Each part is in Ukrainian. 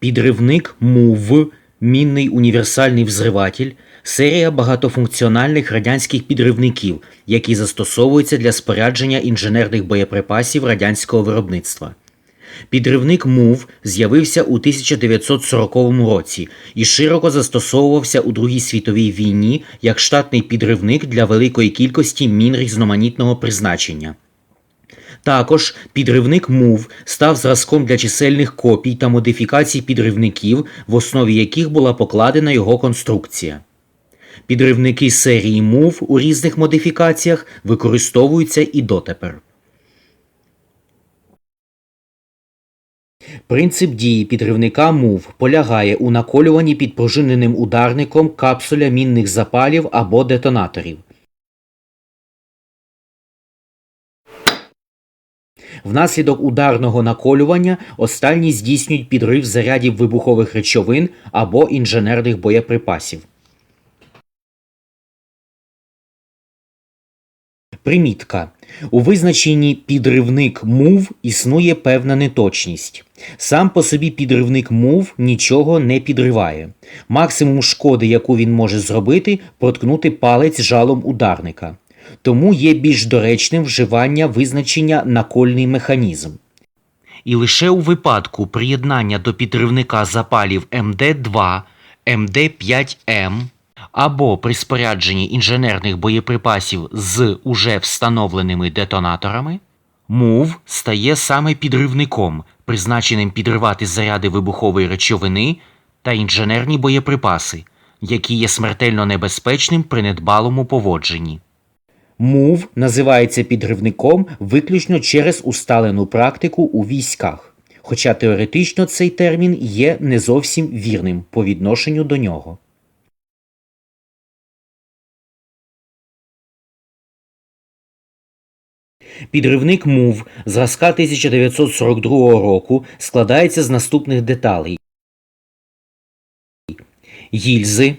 Підривник МУВ, мінний універсальний взриватель, серія багатофункціональних радянських підривників, які застосовуються для спорядження інженерних боєприпасів радянського виробництва. Підривник МУВ з'явився у 1940 році і широко застосовувався у Другій світовій війні як штатний підривник для великої кількості мін різноманітного призначення. Також підривник МУВ став зразком для чисельних копій та модифікацій підривників, в основі яких була покладена його конструкція. Підривники серії МУВ у різних модифікаціях використовуються і дотепер. Принцип дії підривника МУВ полягає у наколюванні підпружиненим ударником капсуля мінних запалів або детонаторів. Внаслідок ударного наколювання останні здійснюють підрив зарядів вибухових речовин або інженерних боєприпасів. Примітка. У визначенні підривник МУВ існує певна неточність. Сам по собі підривник МУВ нічого не підриває. Максимум шкоди, яку він може зробити, проткнути палець жалом ударника. Тому є більш доречним вживання визначення накольний механізм. І лише у випадку приєднання до підривника запалів МД2, МД5М або при спорядженні інженерних боєприпасів з уже встановленими детонаторами, МУВ стає саме підривником, призначеним підривати заряди вибухової речовини та інженерні боєприпаси, які є смертельно небезпечним при недбалому поводженні. МУВ називається підривником виключно через усталену практику у військах, хоча теоретично цей термін є не зовсім вірним по відношенню до нього. Підривник МУВ зразка 1942 року складається з наступних деталей: гільзи,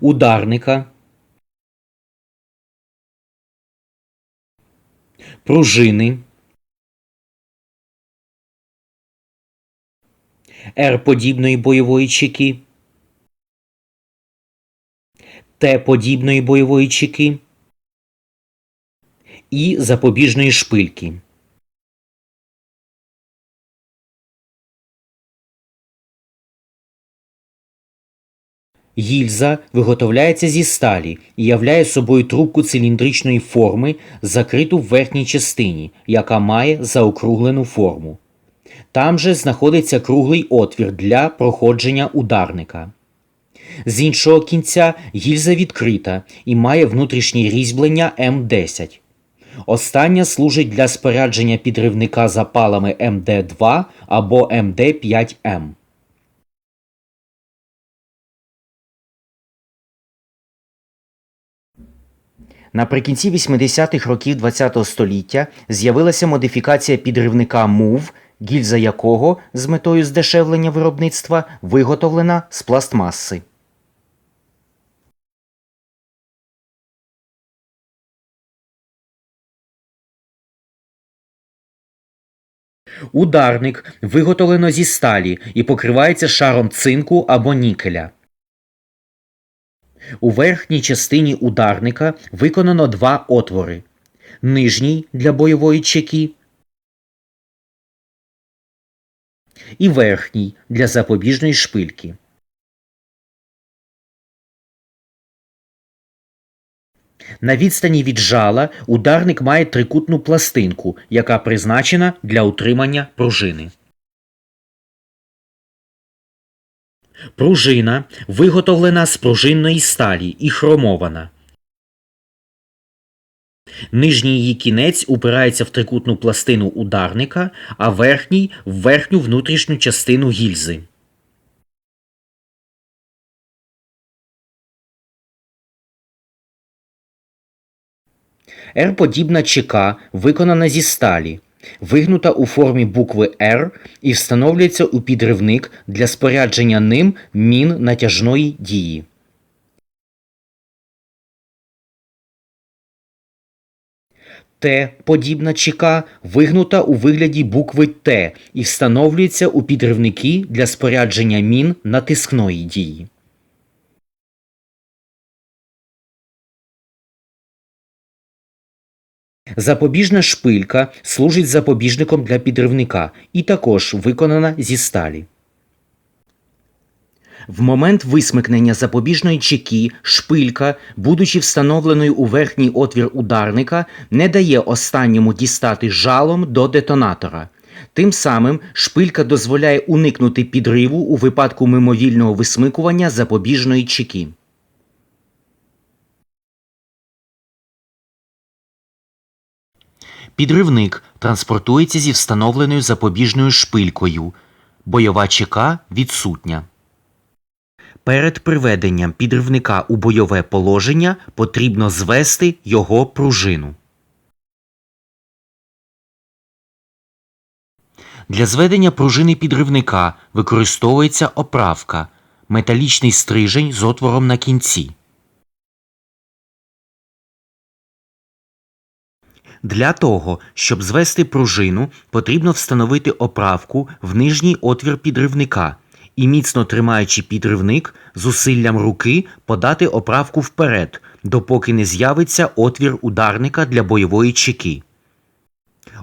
ударника, пружини, Р-подібної бойової чеки, Т-подібної бойової чеки і запобіжної шпильки. Гільза виготовляється зі сталі і являє собою трубку циліндричної форми, закриту в верхній частині, яка має заокруглену форму. Там же знаходиться круглий отвір для проходження ударника. З іншого кінця гільза відкрита і має внутрішнє різьблення М10. Остання служить для спорядження підривника запалами МД2 або МД5М. Наприкінці 80-х років ХХ століття з'явилася модифікація підривника МУВ, гільза якого з метою здешевлення виробництва виготовлена з пластмаси. Ударник виготовлено зі сталі і покривається шаром цинку або нікеля. У верхній частині ударника виконано два отвори: нижній для бойової чеки і верхній для запобіжної шпильки. На відстані від жала ударник має трикутну пластинку, яка призначена для утримання пружини. Пружина виготовлена з пружинної сталі і хромована. Нижній її кінець упирається в трикутну пластину ударника, а верхній в верхню внутрішню частину гільзи. Р-подібна ЧК виконана зі сталі, вигнута у формі букви Р і встановлюється у підривник для спорядження ним мін натяжної дії. Т подібна чека вигнута у вигляді букви Т і встановлюється у підривники для спорядження мін натискної дії. Запобіжна шпилька служить запобіжником для підривника і також виконана зі сталі. В момент висмикнення запобіжної чеки шпилька, будучи встановленою у верхній отвір ударника, не дає останньому дістати жалом до детонатора. Тим самим шпилька дозволяє уникнути підриву у випадку мимовільного висмикування запобіжної чеки. Підривник транспортується зі встановленою запобіжною шпилькою. Бойова чека відсутня. Перед приведенням підривника у бойове положення потрібно звести його пружину. Для зведення пружини підривника використовується оправка металічний стрижень з отвором на кінці. Для того, щоб звести пружину, потрібно встановити оправку в нижній отвір підривника і, міцно тримаючи підривник, зусиллям руки подати оправку вперед, допоки не з'явиться отвір ударника для бойової чеки.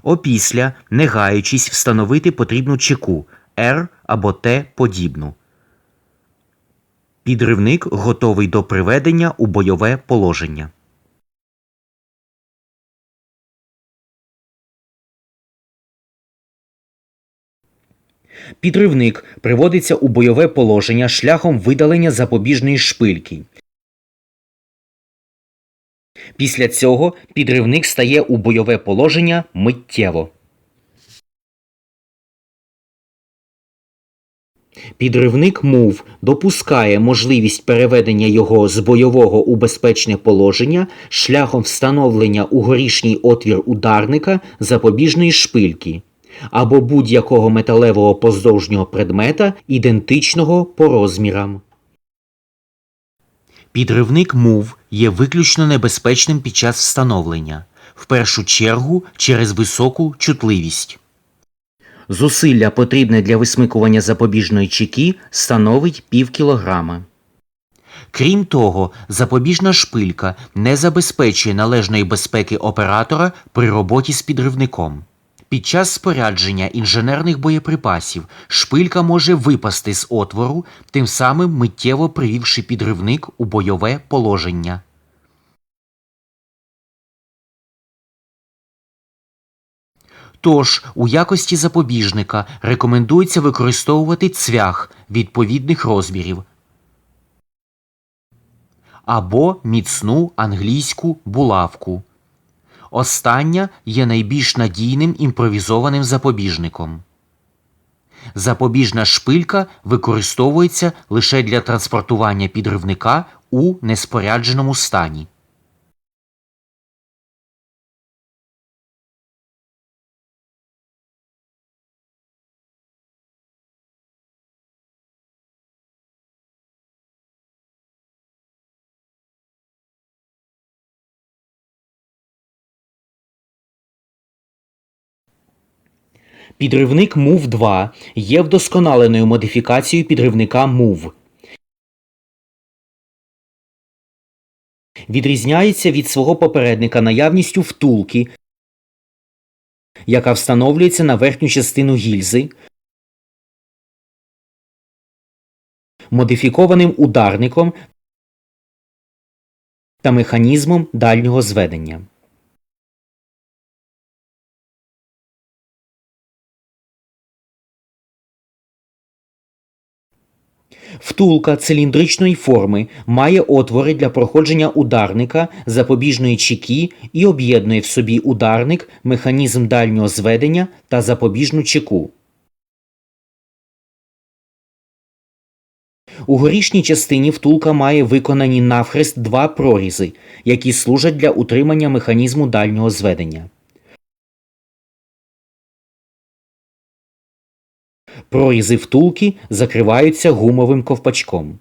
Опісля, не гаючись, встановити потрібну чеку R або Т подібну. Підривник готовий до приведення у бойове положення. Підривник приводиться у бойове положення шляхом видалення запобіжної шпильки. Після цього підривник стає у бойове положення миттєво. Підривник МУВ допускає можливість переведення його з бойового у безпечне положення шляхом встановлення у горішній отвір ударника запобіжної шпильки або будь-якого металевого поздовжнього предмета, ідентичного по розмірам. Підривник МУВ є виключно небезпечним під час встановлення, в першу чергу через високу чутливість. Зусилля, потрібне для висмикування запобіжної чеки, становить пів кілограма. Крім того, запобіжна шпилька не забезпечує належної безпеки оператора при роботі з підривником. Під час спорядження інженерних боєприпасів шпилька може випасти з отвору, тим самим миттєво привівши підривник у бойове положення. Тож, у якості запобіжника рекомендується використовувати цвях відповідних розмірів або міцну англійську булавку. Остання є найбільш надійним імпровізованим запобіжником. Запобіжна шпилька використовується лише для транспортування підривника у неспорядженому стані. Підривник MOV 2 є вдосконаленою модифікацією підривника MOV. Відрізняється від свого попередника наявністю втулки, яка встановлюється на верхню частину гільзи, модифікованим ударником та механізмом дальнього зведення. Втулка циліндричної форми має отвори для проходження ударника, запобіжної чеки і об'єднує в собі ударник, механізм дальнього зведення та запобіжну чеку. У горішній частині втулка має виконані навхрест два прорізи, які служать для утримання механізму дальнього зведення. Прорізи втулки закриваються гумовим ковпачком.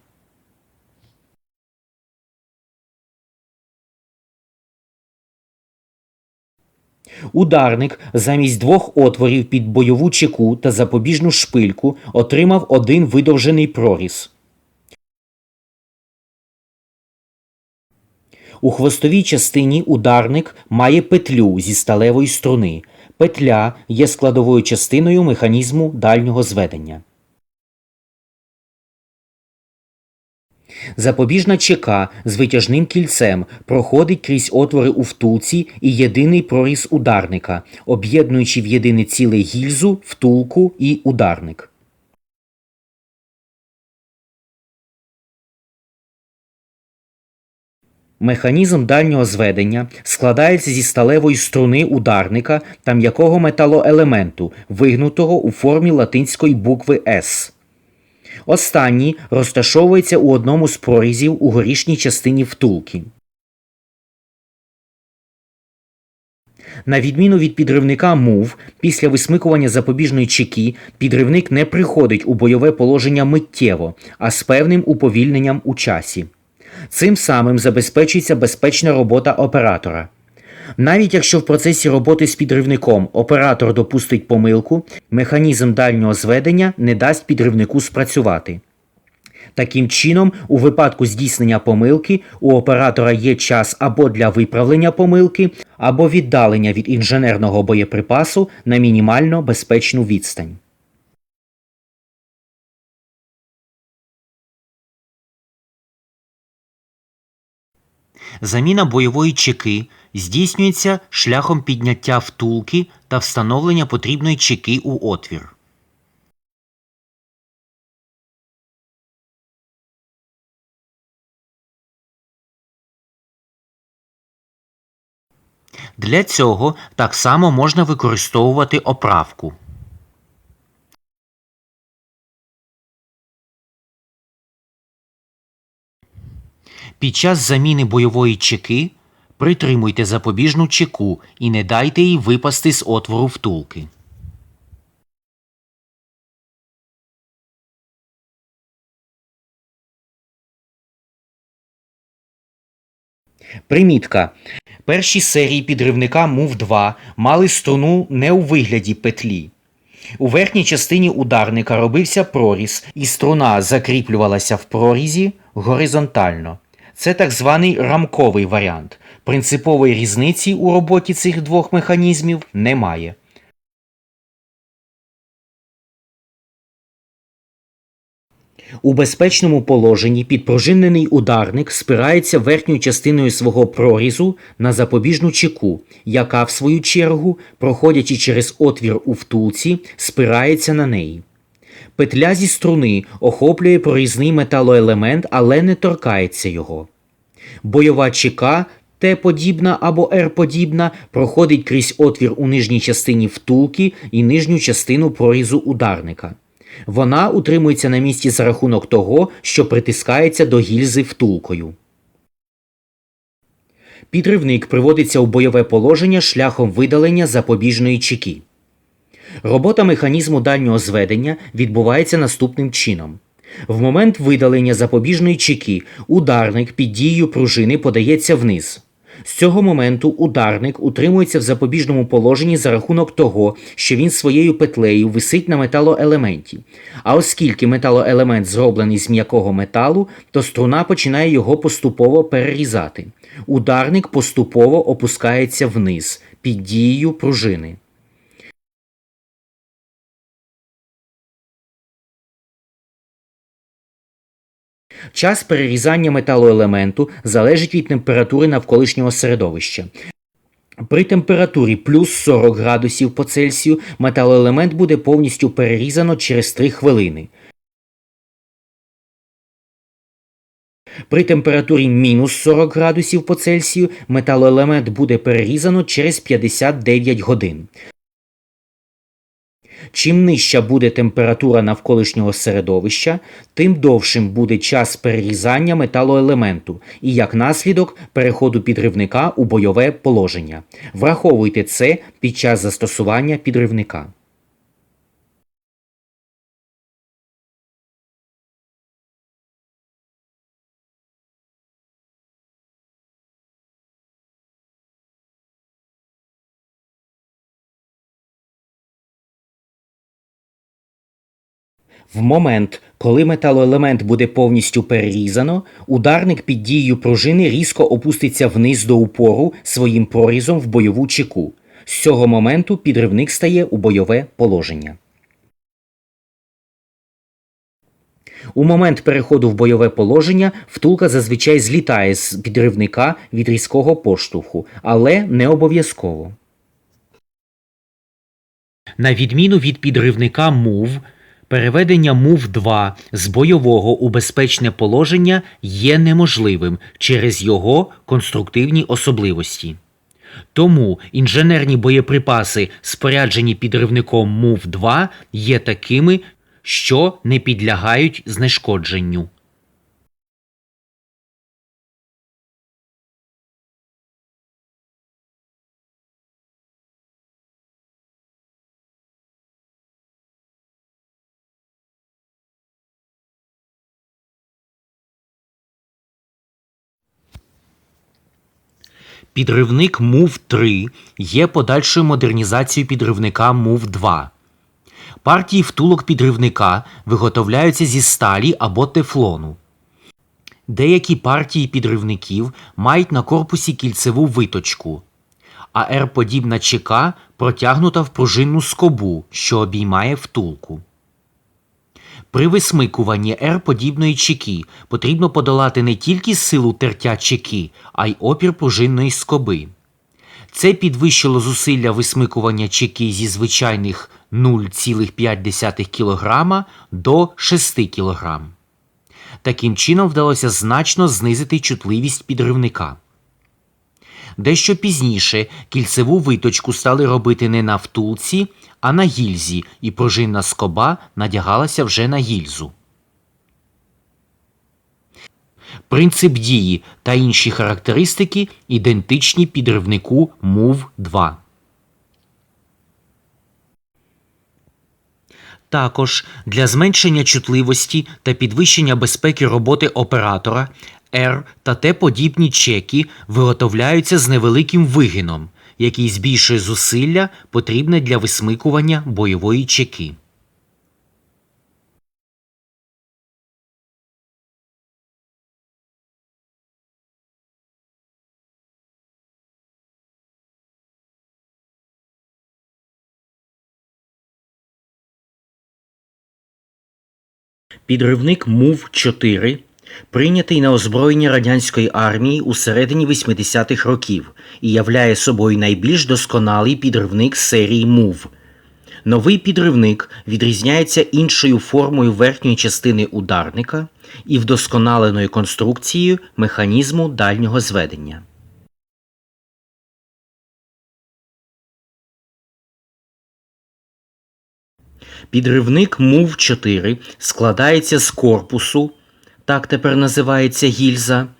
Ударник замість двох отворів під бойову чеку та запобіжну шпильку отримав один видовжений проріз. У хвостовій частині ударник має петлю зі сталевої струни. Петля є складовою частиною механізму дальнього зведення. Запобіжна чека з витяжним кільцем проходить крізь отвори у втулці і єдиний проріз ударника, об'єднуючи в єдине ціле гільзу, втулку і ударник. Механізм дальнього зведення складається зі сталевої струни ударника та м'якого металоелементу, вигнутого у формі латинської букви С. Останній розташовується у одному з прорізів у горішній частині втулки. На відміну від підривника МУВ, після висмикування запобіжної чеки підривник не приходить у бойове положення миттєво, а з певним уповільненням у часі. Цим самим забезпечується безпечна робота оператора. Навіть якщо в процесі роботи з підривником оператор допустить помилку, механізм дальнього зведення не дасть підривнику спрацювати. Таким чином, у випадку здійснення помилки у оператора є час або для виправлення помилки, або віддалення від інженерного боєприпасу на мінімально безпечну відстань. Заміна бойової чеки здійснюється шляхом підняття втулки та встановлення потрібної чеки у отвір. Для цього так само можна використовувати оправку. Під час заміни бойової чеки притримуйте запобіжну чеку і не дайте їй випасти з отвору втулки. Примітка. Перші серії підривника МУВ-2 мали струну не у вигляді петлі. У верхній частині ударника робився проріз, і струна закріплювалася в прорізі горизонтально. Це так званий рамковий варіант. Принципової різниці у роботі цих двох механізмів немає. У безпечному положенні підпружинений ударник спирається верхньою частиною свого прорізу на запобіжну чеку, яка, в свою чергу, проходячи через отвір у втулці, спирається на неї. Петля зі струни охоплює прорізний металоелемент, але не торкається його. Бойова чека Т-подібна або Р-подібна проходить крізь отвір у нижній частині втулки і нижню частину прорізу ударника. Вона утримується на місці за рахунок того, що притискається до гільзи втулкою. Підривник приводиться у бойове положення шляхом видалення запобіжної чеки. Робота механізму дальнього зведення відбувається наступним чином. В момент видалення запобіжної чеки ударник під дією пружини подається вниз. З цього моменту ударник утримується в запобіжному положенні за рахунок того, що він своєю петлею висить на металоелементі. А оскільки металоелемент зроблений з м'якого металу, то струна починає його поступово перерізати. Ударник поступово опускається вниз під дією пружини. Час перерізання металоелементу залежить від температури навколишнього середовища. При температурі плюс 40 градусів по Цельсію металоелемент буде повністю перерізано через 3 хвилини. При температурі мінус 40 градусів по Цельсію металоелемент буде перерізано через 59 годин. Чим нижча буде температура навколишнього середовища, тим довшим буде час перерізання металоелементу і, як наслідок, переходу підривника у бойове положення. Враховуйте це під час застосування підривника. В момент, коли металоелемент буде повністю перерізано, ударник під дією пружини різко опуститься вниз до упору своїм прорізом в бойову чеку. З цього моменту підривник стає у бойове положення. У момент переходу в бойове положення втулка зазвичай злітає з підривника від різкого поштовху, але не обов'язково. На відміну від підривника MOVE, переведення мув 2 з бойового у безпечне положення є неможливим через його конструктивні особливості. Тому інженерні боєприпаси, споряджені підривником мув 2 є такими, що не підлягають знешкодженню. Підривник MOVE 3 є подальшою модернізацією підривника MOVE 2. Партії втулок підривника виготовляються зі сталі або тефлону. Деякі партії підривників мають на корпусі кільцеву виточку, а R-подібна ЧК протягнута в пружинну скобу, що обіймає втулку. При висмикуванні R-подібної чеки потрібно подолати не тільки силу тертя чеки, а й опір пружинної скоби. Це підвищило зусилля висмикування чеки зі звичайних 0,5 кг до 6 кг. Таким чином вдалося значно знизити чутливість підривника. Дещо пізніше кільцеву виточку стали робити не на втулці, а на гільзі, і пружинна скоба надягалася вже на гільзу. Принцип дії та інші характеристики ідентичні підривнику MOVE 2. Також для зменшення чутливості та підвищення безпеки роботи оператора R та Т подібні чеки виготовляються з невеликим вигином, який збільшує зусилля, потрібне для висмикування бойової чеки. Підривник МУВ 4 прийнятий на озброєння радянської армії у середині 80-х років і являє собою найбільш досконалий підривник серії МУВ. Новий підривник відрізняється іншою формою верхньої частини ударника і вдосконаленою конструкцією механізму дальнього зведення. Підривник МУВ 4 складається з корпусу, так тепер називається гільза,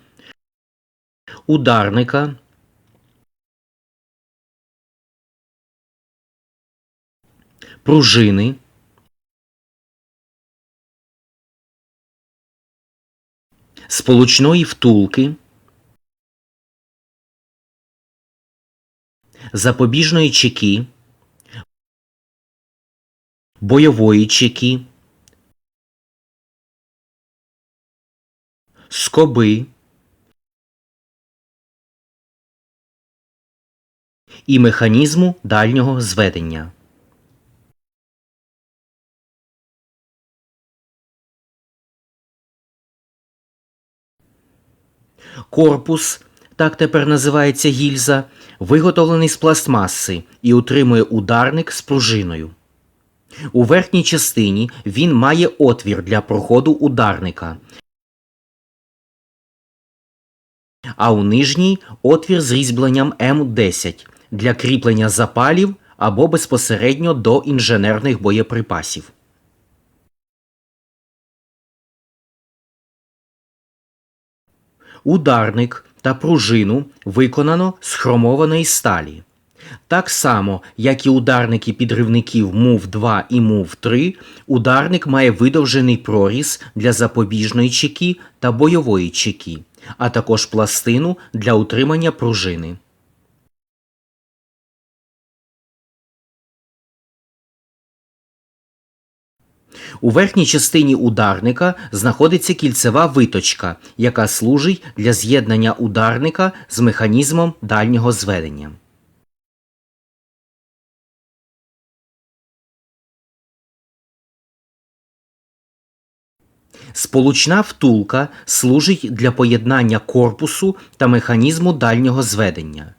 ударника, пружини, сполучної втулки, запобіжної чеки, бойової чеки, скоби і механізму дальнього зведення. Корпус, так тепер називається гільза, виготовлений з пластмаси і утримує ударник з пружиною. У верхній частині він має отвір для проходу ударника, а у нижній отвір з різьбленням М10 для кріплення запалів або безпосередньо до інженерних боєприпасів. Ударник та пружину виконано з хромованої сталі. Так само, як і ударники підривників МУВ 2 і МУВ 3, ударник має видовжений проріз для запобіжної чеки та бойової чеки, а також пластину для утримання пружини. У верхній частині ударника знаходиться кільцева виточка, яка служить для з'єднання ударника з механізмом дальнього зведення. Сполучна втулка служить для поєднання корпусу та механізму дальнього зведення.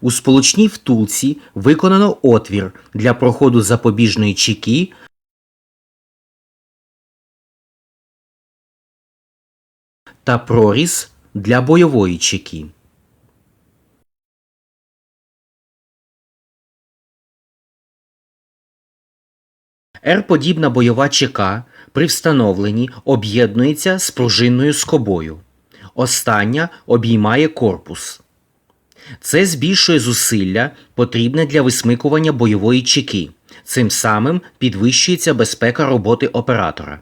У сполучній втулці виконано отвір для проходу запобіжної чеки та проріз для бойової чеки. Р-подібна бойова чека при встановленні об'єднується з пружинною скобою. Остання обіймає корпус. Це збільшує зусилля, потрібне для висмикування бойової чеки. Цим самим підвищується безпека роботи оператора.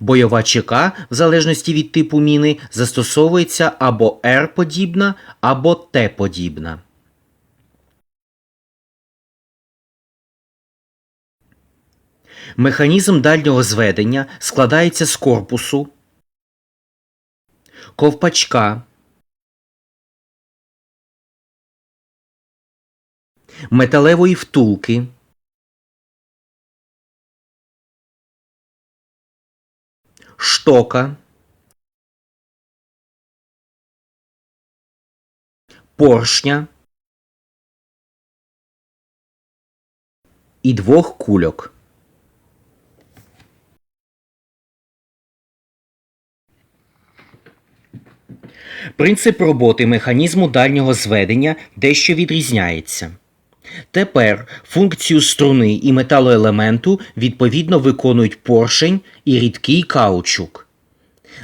Бойова чека, в залежності від типу міни, застосовується або R-подібна, або Т-подібна. Механізм дальнього зведення складається з корпусу, ковпачка, металевої втулки, штока, поршня і двох кульок. Принцип роботи механізму дальнього зведення дещо відрізняється. Тепер функцію струни і металоелементу відповідно виконують поршень і рідкий каучук.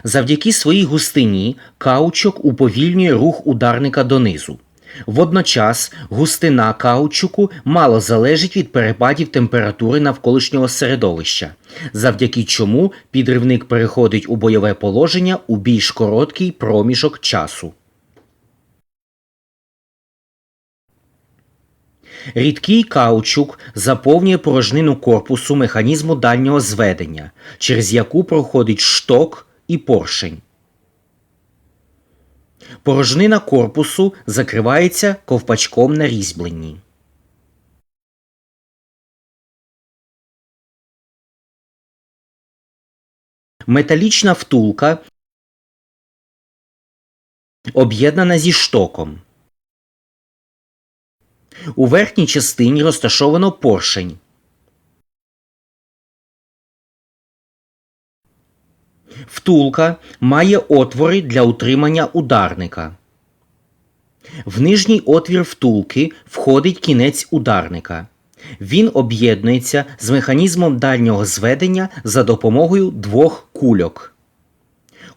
Завдяки своїй густині каучук уповільнює рух ударника донизу. Водночас густина каучуку мало залежить від перепадів температури навколишнього середовища, завдяки чому підривник переходить у бойове положення у більш короткий проміжок часу. Рідкий каучук заповнює порожнину корпусу механізму дальнього зведення, через яку проходить шток і поршень. Порожнина корпусу закривається ковпачком на різьбленні. Металічна втулка об'єднана зі штоком. У верхній частині розташовано поршень. Втулка має отвори для утримання ударника. В нижній отвір втулки входить кінець ударника. Він об'єднується з механізмом дальнього зведення за допомогою двох кульок.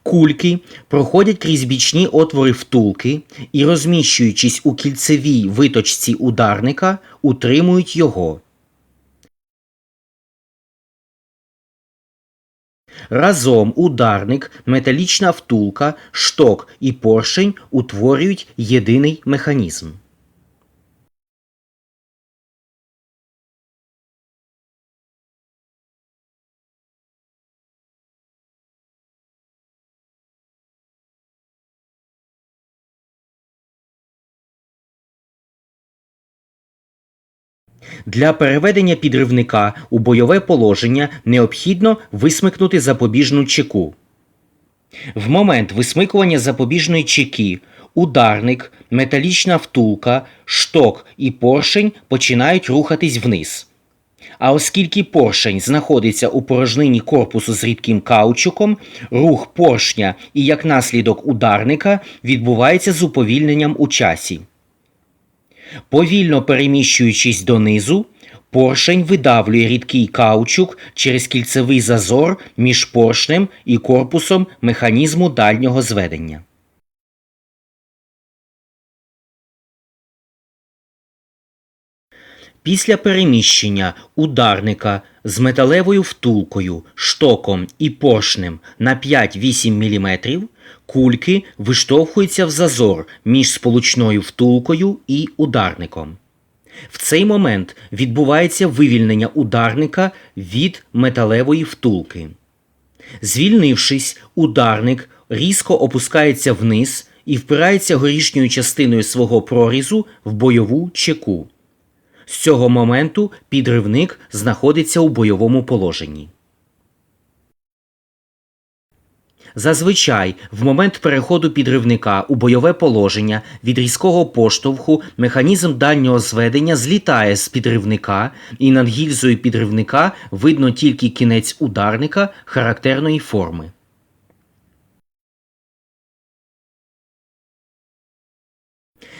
Кульки проходять крізь бічні отвори втулки і, розміщуючись у кільцевій виточці ударника, утримують його. Разом ударник, металічна втулка, шток і поршень утворюють єдиний механізм. Для переведення підривника у бойове положення необхідно висмикнути запобіжну чеку. В момент висмикування запобіжної чеки ударник, металічна втулка, шток і поршень починають рухатись вниз. А оскільки поршень знаходиться у порожнині корпусу з рідким каучуком, рух поршня і як наслідок ударника відбувається з уповільненням у часі. Повільно переміщуючись донизу, поршень видавлює рідкий каучук через кільцевий зазор між поршнем і корпусом механізму дальнього зведення. Після переміщення ударника з металевою втулкою, штоком і поршнем на 5-8 мм кульки виштовхуються в зазор між сполучною втулкою і ударником. В цей момент відбувається вивільнення ударника від металевої втулки. Звільнившись, ударник різко опускається вниз і впирається горішньою частиною свого прорізу в бойову чеку. З цього моменту підривник знаходиться у бойовому положенні. Зазвичай, в момент переходу підривника у бойове положення від різкого поштовху механізм дальнього зведення злітає з підривника, і над гільзою підривника видно тільки кінець ударника характерної форми.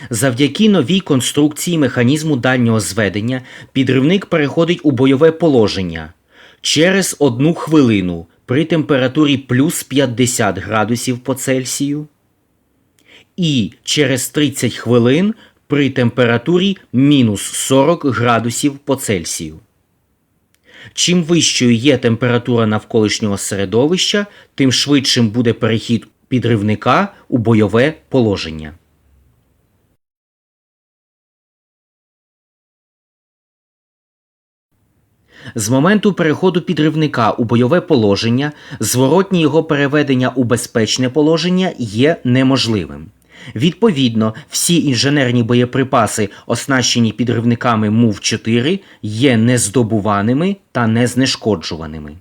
Завдяки новій конструкції механізму дальнього зведення підривник переходить у бойове положення через одну хвилину при температурі плюс 50 градусів по Цельсію і через 30 хвилин при температурі мінус 40 градусів по Цельсію. Чим вищою є температура навколишнього середовища, тим швидшим буде перехід підривника у бойове положення. З моменту переходу підривника у бойове положення зворотнє його переведення у безпечне положення є неможливим. Відповідно, всі інженерні боєприпаси, оснащені підривниками МУВ-4, є нездобуваними та незнешкоджуваними.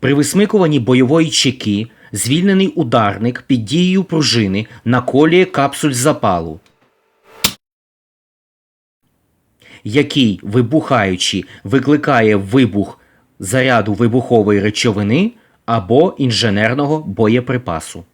При висмикуванні бойової чеки звільнений ударник під дією пружини наколює капсуль запалу, який, вибухаючи, викликає вибух заряду вибухової речовини або інженерного боєприпасу.